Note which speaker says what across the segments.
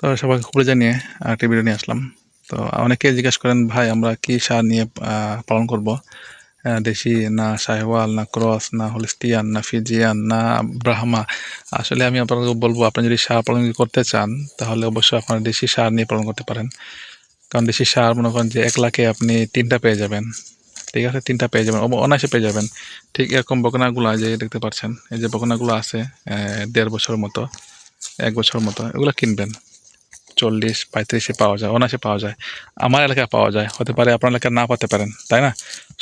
Speaker 1: তো সবাইকে খুবই জানিয়ে আরেকটি ভিডিও নিয়ে আসলাম। তো অনেকে জিজ্ঞেস করেন, ভাই, আমরা কি সার নিয়ে পালন করব? দেশি না সাহেওয়াল, না ক্রস, না হলিস্টিয়ান, না ফিজিয়ান, না ব্রাহ্মা। আসলে আমি আপনাকে বলব, আপনি যদি সার পালন করতে চান, তাহলে অবশ্যই আপনারা দেশি সার নিয়ে পালন করতে পারেন। কারণ দেশি সার, মনে করেন যে এক লাখে আপনি তিনটা পেয়ে যাবেন। ঠিক আছে? তিনটা পেয়ে যাবেন অনায়াসে পেয়ে যাবেন। ঠিক এরকম বকনাগুলো যে দেখতে পাচ্ছেন, এই যে বকনাগুলো আছে দেড় বছর মতো, এক বছর মতো, এগুলো কিনবেন। চল্লিশ, পঁয়ত্রিশে পাওয়া যায়, অনায়াসে পাওয়া যায়। আমার এলাকায় পাওয়া যায়, হতে পারে আপনার এলাকায় না পাতে পারেন, তাই না?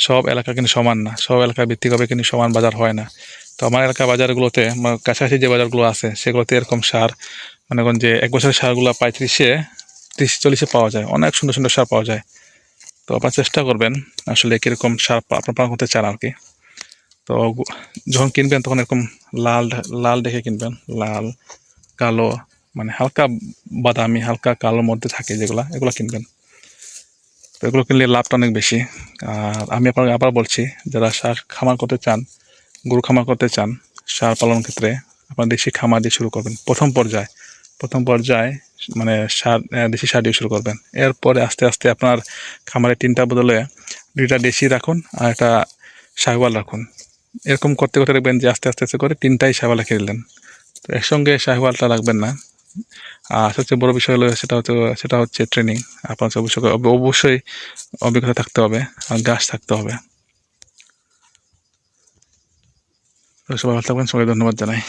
Speaker 1: সব এলাকা কিন্তু সমান না, সব এলাকায় ভিত্তিকভাবে কিন্তু সমান বাজার হয় না। তো আমার এলাকা বাজারগুলোতে কাছাকাছি যে বাজারগুলো আছে, সেগুলোতে এরকম সার, মনে যে এক বছরের সারগুলো পঁয়ত্রিশে, ত্রিশ, চল্লিশে পাওয়া যায়, অনেক সুন্দর সুন্দর সার পাওয়া যায়। তো আপনার চেষ্টা করবেন আসলে কীরকম সার আপনার পালন করতে চান আর কি। তো যখন কিনবেন তখন এরকম লাল লাল দেখে কিনবেন, লাল, কালো মানে হালকা বাদামি, হালকা কালোর মধ্যে থাকে যেগুলা, এগুলো কিনবেন। তো এগুলো কিনলে লাভটা অনেক বেশি। আর আমি আপনাকে আবার বলছি, যারা সার খামার করতে চান, গরু খামার করতে চান, সার পালন ক্ষেত্রে আপনার দেশি খামার দিয়ে শুরু করবেন। প্রথম পর্যায়ে প্রথম পর্যায়ে মানে সার দেশি সার দিয়ে শুরু করবেন। এরপরে আস্তে আস্তে আপনার খামারে তিনটা বদলে দুইটা দেশি রাখুন আর একটা শাহওয়াল রাখুন। এরকম করতে করতে দেখবেন যে আস্তে আস্তে আস্তে করে তিনটাই শাহওয়াল রেখে দিলেন। তো একসঙ্গে শাহওয়ালটা রাখবেন না। আর সবচেয়ে বড় বিষয় হলো সেটা হচ্ছে সেটা হচ্ছে ট্রেনিং আপনার অবশ্যই অবশ্যই অভিজ্ঞতা থাকতে হবে আর গাছ থাকতে হবে। সবাই ভালো থাকবেন সবাই ধন্যবাদ জানাই।